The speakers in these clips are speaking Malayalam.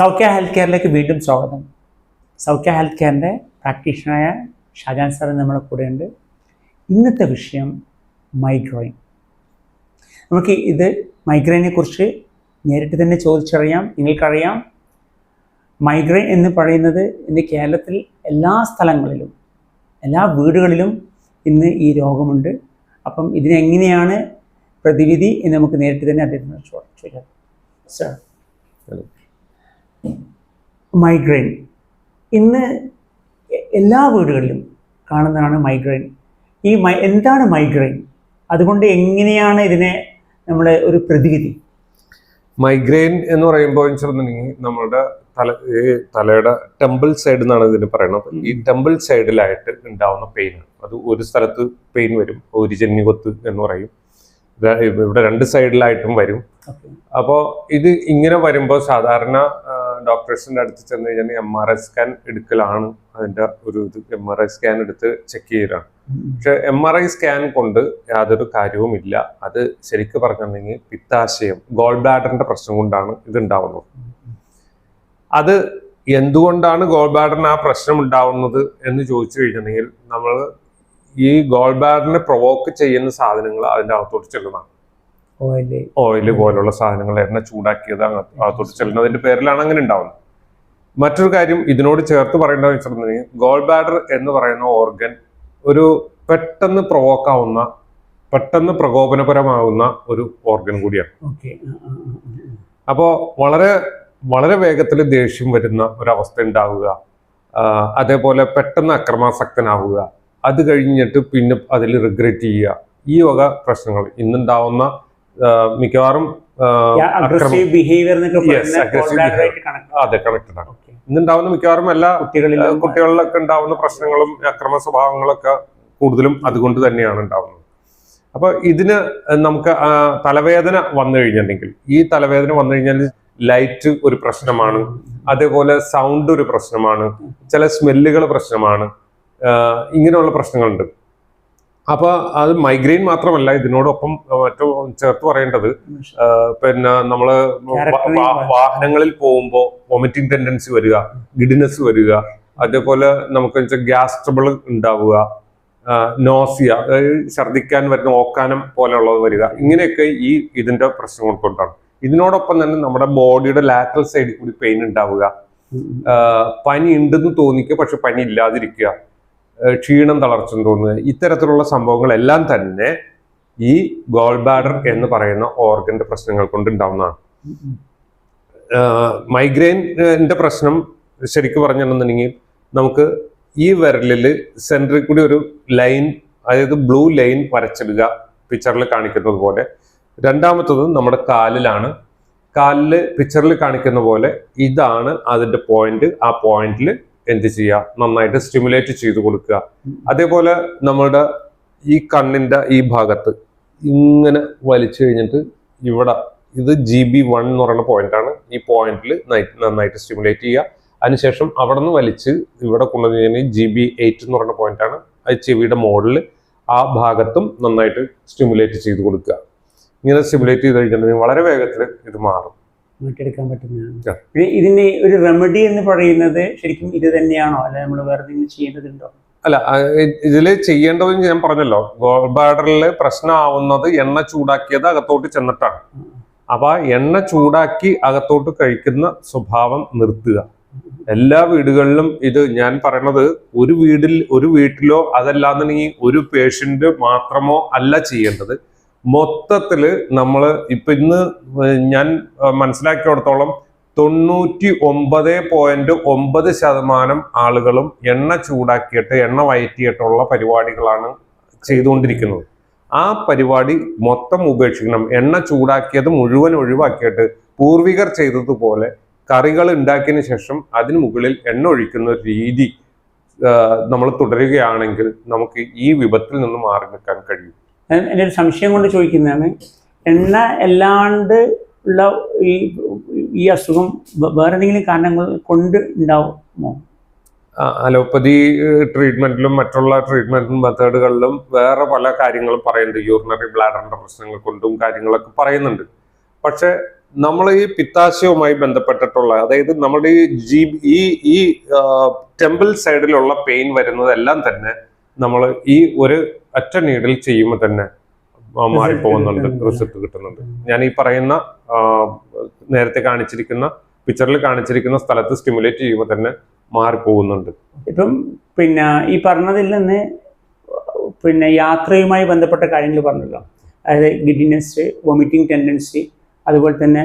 സൗഖ്യ ഹെൽത്ത് കെയറിലേക്ക് വീണ്ടും സ്വാഗതം. സൗഖ്യ ഹെൽത്ത് കെയറിന്റെ പ്രാക്ടീഷണറായ ഷാജാൻ സാർ നമ്മുടെ കൂടെയുണ്ട്. ഇന്നത്തെ വിഷയം മൈഗ്രെയിൻ നമുക്ക് ഇത് മൈഗ്രെയിനെ കുറിച്ച് നേരിട്ട് തന്നെ ചോദിച്ചറിയാം നിങ്ങൾക്കറിയാം. മൈഗ്രെയിൻ എന്ന് പറയുന്നത് ഇന്ന് കേരളത്തിൽ എല്ലാ സ്ഥലങ്ങളിലും എല്ലാ വീടുകളിലും ഇന്ന് ഈ രോഗമുണ്ട്. അപ്പം ഇതിനെങ്ങനെയാണ് പ്രതിവിധി എന്ന് നമുക്ക് നേരിട്ട് തന്നെ അദ്ദേഹത്തിന് ചോദിച്ചു സാർ മൈഗ്രെയിൻ ഇന്ന് എല്ലാ വീടുകളിലും കാണുന്നതാണ് മൈഗ്രെയിൻ ഈ മൈ എന്താണ് മൈഗ്രെയിൻ അതുകൊണ്ട് എങ്ങനെയാണ് ഇതിനെ നമ്മൾ ഒരു പ്രതിവിധി? മൈഗ്രെയിൻ എന്ന് പറയുമ്പോൾ വെച്ചിട്ടുണ്ടെങ്കിൽ നമ്മളുടെ തല ഈ തലയുടെ ടെമ്പിൾ സൈഡ് എന്നാണ് ഇതിന് പറയുന്നത്. ഈ ടെമ്പിൾ സൈഡിലായിട്ട് ഉണ്ടാവുന്ന പെയിൻ അത് ഒരു സ്ഥലത്ത് പെയിൻ വരും ഒരു ജന്യുകൊത്ത് എന്ന് പറയും. ഇവിടെ രണ്ട് സൈഡിലായിട്ടും വരും. അപ്പോൾ ഇത് ഇങ്ങനെ വരുമ്പോൾ സാധാരണ ഡോക്ടേഴ്സിന്റെ അടുത്ത് ചെന്ന് കഴിഞ്ഞാൽ എം ആർ ഐ സ്കാൻ എടുക്കലാണ് അതിന്റെ ഒരു ഇത്. എം ആർ ഐ സ്കാൻ എടുത്ത് ചെക്ക് ചെയ്യലാണ് പക്ഷെ എം ആർ ഐ സ്കാൻ കൊണ്ട് യാതൊരു കാര്യവുമില്ല അത് ശരിക്ക് പറഞ്ഞിട്ടുണ്ടെങ്കിൽ പിത്താശയം ഗോൾ ബ്ലാഡറിന്റെ പ്രശ്നം കൊണ്ടാണ് ഇത് ഉണ്ടാവുന്നത്. അത് എന്തുകൊണ്ടാണ് ഗോൾ ബ്ലാഡറിന് ആ പ്രശ്നം ഉണ്ടാവുന്നത് എന്ന് ചോദിച്ചു കഴിഞ്ഞിട്ടുണ്ടെങ്കിൽ നമ്മൾ ഈ ഗോൾ ബ്ലാഡറിനെ പ്രൊവോക്ക് ചെയ്യുന്ന സാധനങ്ങൾ അതിന്റെ അകത്തോട്ട് ചെല്ലുന്നതാണ്. ഓയിൽ. ഓയിൽ പോലുള്ള സാധനങ്ങൾ എണ്ണ ചൂടാക്കിയത് അകത്തോട്ട് ചെല്ലുന്നതിന്റെ പേരിലാണ് അങ്ങനെ ഉണ്ടാവുന്നത്. മറ്റൊരു കാര്യം ഇതിനോട് ചേർത്ത് പറയേണ്ടത് വെച്ചിട്ടുണ്ടെങ്കിൽ ഗോൾ ബാഡർ എന്ന് പറയുന്ന ഓർഗൻ ഒരു പെട്ടെന്ന് പ്രൊവോക്ക് ആവുന്ന പെട്ടെന്ന് പ്രകോപനപരമാവുന്ന ഒരു ഓർഗൻ കൂടിയാണ്. അപ്പോ അപ്പോൾ വളരെ വളരെ വേഗത്തിൽ ദേഷ്യം വരുന്ന ഒരവസ്ഥ ഉണ്ടാവുക. അതേപോലെ പെട്ടെന്ന് അക്രമാസക്തനാവുക. അത് കഴിഞ്ഞിട്ട് പിന്നെ അതിൽ റിഗ്രറ്റ് ചെയ്യുക. ഈ വക പ്രശ്നങ്ങൾ ഇന്നുണ്ടാവുന്ന മിക്കവാറും അതെ കണക്റ്റഡ് ആണ്. ഇന്നുണ്ടാവുന്ന മിക്കവാറും എല്ലാ കുട്ടികളിലും കുട്ടികളിലൊക്കെ ഉണ്ടാവുന്ന പ്രശ്നങ്ങളും അക്രമ സ്വഭാവങ്ങളൊക്കെ കൂടുതലും അതുകൊണ്ട് തന്നെയാണ് ഉണ്ടാവുന്നത്. അപ്പൊ ഇതിന് നമുക്ക് തലവേദന വന്നു കഴിഞ്ഞിട്ടുണ്ടെങ്കിൽ ഈ തലവേദന വന്നു കഴിഞ്ഞാൽ ലൈറ്റ് ഒരു പ്രശ്നമാണ് അതേപോലെ സൗണ്ട് ഒരു പ്രശ്നമാണ് ചില സ്മെല്ലുകൾ പ്രശ്നമാണ് ഇങ്ങനെയുള്ള പ്രശ്നങ്ങളുണ്ട്. അപ്പൊ അത് മൈഗ്രെയിൻ മാത്രമല്ല ഇതിനോടൊപ്പം മറ്റോ ചേർത്ത് പറയേണ്ടത് പിന്നെ വാ- വാഹനങ്ങളിൽ പോകുമ്പോൾ വൊമിറ്റിംഗ് ടെൻഡൻസി വരിക ഗിഡിനെസ് വരിക അതേപോലെ നമുക്ക് ഗ്യാസ് ട്രബിൾ ഉണ്ടാവുക നോസിയ ഛർദിക്കാൻ വരുന്ന ഓക്കാനം പോലെയുള്ളത് വരിക ഇങ്ങനെയൊക്കെ ഈ ഇതിന്റെ പ്രശ്നം കൊണ്ടാണ്. ഇതിനോടൊപ്പം തന്നെ നമ്മുടെ ബോഡിയുടെ ലാറ്ററൽ സൈഡിൽ കൂടി പെയിൻ ഉണ്ടാവുക. പനി ഉണ്ടെന്ന് തോന്നിക്കുക പക്ഷെ പനി ഇല്ലാതിരിക്കുക. ക്ഷീണം തളർച്ച തോന്നുക ഇത്തരത്തിലുള്ള സംഭവങ്ങളെല്ലാം തന്നെ ഈ ഗോൾ ബാഡർ എന്ന് പറയുന്ന ഓർഗന്റെ പ്രശ്നങ്ങൾ കൊണ്ട് ഉണ്ടാവുന്നതാണ് മൈഗ്രെയിന്റെ പ്രശ്നം ശരിക്കും പറഞ്ഞിട്ടുണ്ടെന്നുണ്ടെങ്കിൽ നമുക്ക് ഈ വിരലിൽ സെന്ററിൽ കൂടി ഒരു ലൈൻ അതായത് ബ്ലൂ ലൈൻ വരച്ചിടുക പിക്ചറിൽ കാണിക്കുന്നത് പോലെ. രണ്ടാമത്തത് നമ്മുടെ കാലിലാണ്. കാലിൽ പിക്ചറിൽ കാണിക്കുന്ന പോലെ ഇതാണ് അതിന്റെ പോയിന്റ് ആ പോയിന്റിൽ എന്ത് ചെയ്യുക? നന്നായിട്ട് സ്റ്റിമുലേറ്റ് ചെയ്ത് കൊടുക്കുക. അതേപോലെ നമ്മളുടെ ഈ കണ്ണിന്റെ ഈ ഭാഗത്ത് ഇങ്ങനെ വലിച്ചു കഴിഞ്ഞിട്ട് ഇവിടെ ഇത് ജി ബി വൺ എന്ന് പറയുന്ന പോയിന്റ് ആണ്. ഈ പോയിന്റിൽ നന്നായിട്ട് സ്റ്റിമുലേറ്റ് ചെയ്യുക. അതിനുശേഷം അവിടെ നിന്ന് വലിച്ച് ഇവിടെ കൊണ്ടുവന്ന് ജി ബി എയ്റ്റ് എന്ന് പറയുന്ന പോയിന്റ് ആണ്. അത് ചെവിയുടെ മോഡൽ ആ ഭാഗത്തും നന്നായിട്ട് സ്റ്റിമുലേറ്റ് ചെയ്ത് കൊടുക്കുക. ഇങ്ങനെ സ്റ്റിമുലേറ്റ് ചെയ്ത് കഴിഞ്ഞിട്ടുണ്ടെങ്കിൽ വളരെ വേഗത്തിൽ ഇത് മാറും. മാറ്റിയെടുക്കാൻ പറ്റുന്നതാണ്. ഇതിന് ഒരു റെമഡി എന്ന് പറയുന്നത് ശരിക്കും ഇത് തന്നെയാണോ? അല്ല നമ്മൾ വേറെ എന്തെങ്കിലും ചെയ്യേണ്ടതുണ്ടോ? അല്ല ഇതിൽ ചെയ്യേണ്ടതെന്ന് ഞാൻ പറഞ്ഞല്ലോ. ഗോൾ ബാഡറിൽ പ്രശ്നമാവുന്നത് എണ്ണ ചൂടാക്കിയത് അകത്തോട്ട് ചെന്നിട്ടാണ്. അപ്പൊ ആ. എണ്ണ ചൂടാക്കി അകത്തോട്ട് കഴിക്കുന്ന സ്വഭാവം നിർത്തുക. എല്ലാ വീടുകളിലും ഇത് ഞാൻ പറയണത് ഒരു വീടിൽ ഒരു വീട്ടിലോ അതല്ലാന്നുണ്ടെങ്കിൽ ഒരു പേഷ്യന്റ് മാത്രമോ അല്ല ചെയ്യേണ്ടത്. മൊത്തത്തിൽ നമ്മൾ ഇപ്പൊ ഇന്ന് ഞാൻ മനസ്സിലാക്കിയിടത്തോളം തൊണ്ണൂറ്റി ഒമ്പത് പോയിന്റ് ഒമ്പത് ശതമാനം ആളുകളും എണ്ണ ചൂടാക്കിയിട്ട് എണ്ണ വയറ്റിയിട്ടുള്ള പരിപാടികളാണ് ചെയ്തുകൊണ്ടിരിക്കുന്നത്. ആ പരിപാടി മൊത്തം ഉപേക്ഷിക്കണം. എണ്ണ ചൂടാക്കിയത് മുഴുവൻ ഒഴിവാക്കിയിട്ട് പൂർവികർ ചെയ്തതുപോലെ കറികൾ ഉണ്ടാക്കിയതിന് ശേഷം അതിന് മുകളിൽ എണ്ണ ഒഴിക്കുന്ന രീതി നമ്മൾ തുടരുകയാണെങ്കിൽ നമുക്ക് ഈ വിപത്തിൽ നിന്ന് മാറി നിൽക്കാൻ കഴിയും. എന്റെ ഒരു സംശയം കൊണ്ട് ചോദിക്കുന്നതാണ്. എണ്ണ അല്ലാണ്ട് ഉള്ള ഈ ഈ അസുഖം വേറെ എന്തെങ്കിലും കാരണങ്ങൾ കൊണ്ട് ഉണ്ടാവുമോ? അലോപ്പതി ട്രീറ്റ്മെന്റിലും മറ്റുള്ള ട്രീറ്റ്മെന്റ് മെത്തേഡുകളിലും വേറെ പല കാര്യങ്ങളും പറയുന്നുണ്ട്. യൂറിനറി ബ്ലാഡറിന്റെ പ്രശ്നങ്ങൾ കൊണ്ടും കാര്യങ്ങളൊക്കെ പറയുന്നുണ്ട്. പക്ഷെ നമ്മൾ ഈ പിത്താശയവുമായി ബന്ധപ്പെട്ടിട്ടുള്ള അതായത് നമ്മുടെ ഈ ജി ഈ ഈ ടെമ്പിൾ സൈഡിലുള്ള പെയിൻ വരുന്നതെല്ലാം തന്നെ നമ്മൾ ഈ ഒരു അറ്റ നീഡിൽ ചെയ്യുമ്പോൾ തന്നെ മാറിപ്പോകുന്നുണ്ട്. റിസൾട്ട് കിട്ടുന്നുണ്ട്. ഞാൻ ഈ പറയുന്ന നേരത്തെ കാണിച്ചിരിക്കുന്ന പിക്ചറിൽ കാണിച്ചിരിക്കുന്ന സ്ഥലത്ത് സ്റ്റിമുലേറ്റ് ചെയ്യുമ്പോൾ തന്നെ മാറിപ്പോകുന്നുണ്ട്. ഇപ്പം പിന്നെ ഈ പറഞ്ഞതിൽ നിന്ന് പിന്നെ യാത്രയുമായി ബന്ധപ്പെട്ട കാര്യങ്ങൾ പറഞ്ഞല്ലോ. അതായത് ഗിഡിനെസ് വൊമിറ്റിംഗ് ടെൻഡൻസി അതുപോലെ തന്നെ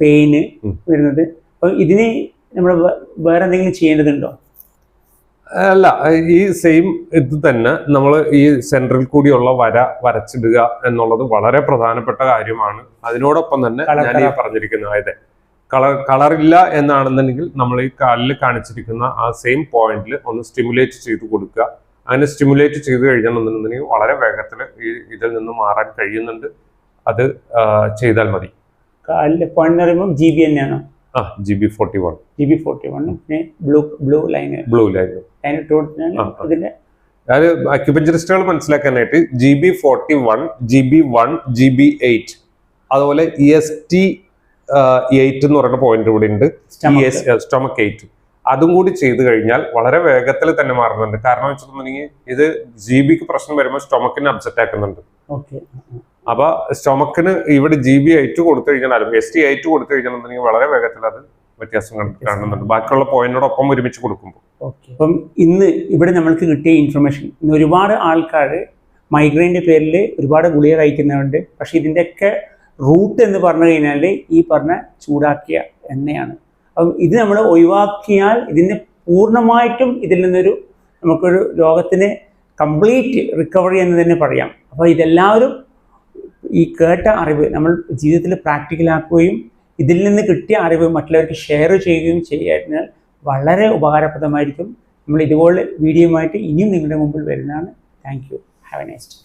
പെയിന്. വരുന്നത്. അപ്പം ഇതിന് നമ്മൾ വേറെ എന്തെങ്കിലും ചെയ്യേണ്ടതുണ്ടോ? അല്ല ഈ സെയിം ഇത് തന്നെ നമ്മൾ ഈ സെൻട്രൽ കൂടിയുള്ള വര വരച്ചിടുക എന്നുള്ളത് വളരെ പ്രധാനപ്പെട്ട കാര്യമാണ്. അതിനോടൊപ്പം തന്നെ ഞാൻ ഈ പറഞ്ഞിരിക്കുന്ന അതെ. കളർ കളറില്ല എന്നാണെന്നുണ്ടെങ്കിൽ നമ്മൾ ഈ കാലിൽ കാണിച്ചിരിക്കുന്ന ആ സെയിം പോയിന്റിൽ ഒന്ന് സ്റ്റിമുലേറ്റ് ചെയ്ത് കൊടുക്കുക. അങ്ങനെ സ്റ്റിമുലേറ്റ് ചെയ്ത് കഴിഞ്ഞാണെന്നുണ്ടെങ്കിൽ വളരെ വേഗത്തിൽ ഈ ഇതിൽ നിന്ന് മാറാൻ കഴിയുന്നുണ്ട്. അത് ചെയ്താൽ മതി. കാലിൽ പറയുമ്പോൾ ജി ബി തന്നെയാണോ G B forty one G B forty one blue blue line blue line line ഇട്ട് കൊടുത്താൽ ആ, ആ. അക്യുപഞ്ചറിസ്റ്റുകൾ മനസ്സിലാക്കാനായിട്ട് G B forty one G B one G B eight അതുപോലെ ഇ എസ് ടി എയ്റ്റ് എന്ന് പറയുന്ന പോയിന്റ് കൂടി ഉണ്ട്. Stomach. സ്റ്റൊമക് എയ്റ്റ് അതും കൂടി ചെയ്തു കഴിഞ്ഞാൽ വളരെ വേഗത്തിൽ തന്നെ മാറുന്നുണ്ട്. കാരണം വെച്ചിട്ടുണ്ടെങ്കിൽ ഇത് ജി ബിക്ക് പ്രശ്നം വരുമ്പോൾ സ്റ്റൊമക്കിനെ അപ്സെറ്റ് ആക്കുന്നുണ്ട്. ഓക്കെ അപ്പൊ സ്റ്റൊമക്കിന് ഇവിടെ ജി ബി എയ്റ്റ് കൊടുത്തു കഴിഞ്ഞാലും എസ് ടി എയ്റ്റ് കൊടുത്തു കഴിഞ്ഞാൽ വളരെ വേഗത്തിൽ അത് വ്യത്യാസം കാണുന്നുണ്ട്. ബാക്കിയുള്ള പോയിന്റിനോടൊപ്പം ഒരുമിച്ച് കൊടുക്കുമ്പോൾ. അപ്പം ഇന്ന് ഇവിടെ നമ്മൾക്ക് കിട്ടിയ ഇൻഫർമേഷൻ ഇന്ന് ഒരുപാട് ആൾക്കാർ മൈഗ്രെയിന്റെ പേരിൽ ഒരുപാട് ഗുളിക കഴിക്കുന്നവരുണ്ട്. പക്ഷേ ഇതിന്റെയൊക്കെ റൂട്ട് എന്ന് പറഞ്ഞു കഴിഞ്ഞാൽ ഈ പറഞ്ഞ ചൂടാക്കിയ എണ്ണയാണ്. അപ്പം ഇത് നമ്മൾ ഒഴിവാക്കിയാൽ ഇതിന് പൂർണമായിട്ടും ഇതിൽ നിന്നൊരു നമുക്കൊരു രോഗത്തിന് കംപ്ലീറ്റ് റിക്കവറി എന്ന് തന്നെ പറയാം. അപ്പോൾ ഇതെല്ലാവരും ഈ കേട്ട അറിവ് നമ്മൾ ജീവിതത്തിൽ പ്രാക്ടിക്കലാക്കുകയും ഇതിൽ നിന്ന് കിട്ടിയ അറിവ് മറ്റുള്ളവർക്ക് ഷെയർ ചെയ്യുകയും ചെയ്യാൻ വളരെ ഉപകാരപ്രദമായിരിക്കും. നമ്മൾ ഇതുപോലെ വീഡിയോയുമായിട്ട് ഇനിയും നിങ്ങളുടെ മുമ്പിൽ വരുന്നതാണ്. Thank you have a next